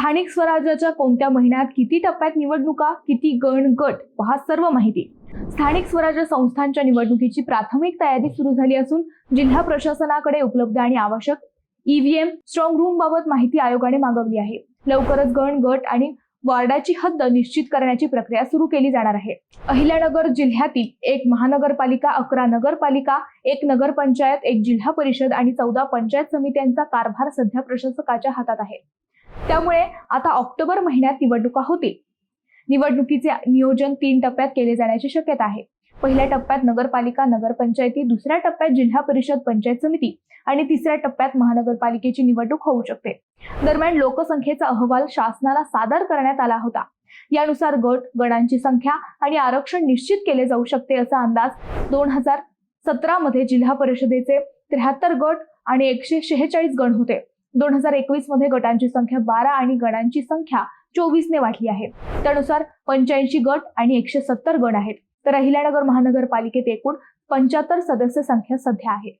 स्थानिक स्वराज्याच्या कोणत्या महिन्यात किती टप्प्यात निवडणुका किती गण गट? पहा सर्व माहिती. स्थानिक स्वराज्य संस्थांच्या निवडणुकीची प्राथमिक तयारी सुरू झाली असून जिल्हा प्रशासनाकडे उपलब्ध आणि आवश्यक ईव्हीएम स्ट्रॉंग रूम बाबत माहिती आयोगाने मागवली आहे. लवकरच गण गट आणि वॉर्डाची हद्द निश्चित करण्याची प्रक्रिया सुरू केली जाणार आहे. अहिल्यानगर जिल्ह्यातील एक महानगरपालिका अकरा नगरपालिका एक नगरपंचायत एक जिल्हा परिषद आणि चौदा पंचायत समित्यांचा कारभार सध्या प्रशासकाच्या हातात आहे. त्यामुळे आता ऑक्टोबर महिन्यात निवडणुका होतील. निवडणुकीचे नियोजन तीन टप्प्यात केले जाण्याची शक्यता आहे. पहिल्या टप्प्यात नगरपालिका नगरपंचायती दुसऱ्या टप्प्यात जिल्हा परिषद पंचायत समिती आणि तिसऱ्या टप्प्यात महानगरपालिकेची निवडणूक होऊ शकते. दरम्यान लोकसंख्येचा अहवाल शासनाला सादर करण्यात आला होता. यानुसार गट गणांची संख्या आणि आरक्षण निश्चित केले जाऊ शकते असा अंदाज दोन हजार सतरा मध्ये जिल्हा परिषदेचे त्र्याहत्तर गट आणि एकशे शेहेचाळीस गण होते. दोन हजार एकवीसमध्ये गटांची संख्या बारा आणि गणांची संख्या चोवीसने वाढली आहे. त्यानुसार पंच्याऐंशी गट आणि एकशे सत्तर गण आहेत. तर अहिल्यानगर महानगरपालिकेत एकूण पंच्याहत्तर सदस्य संख्या सध्या आहे.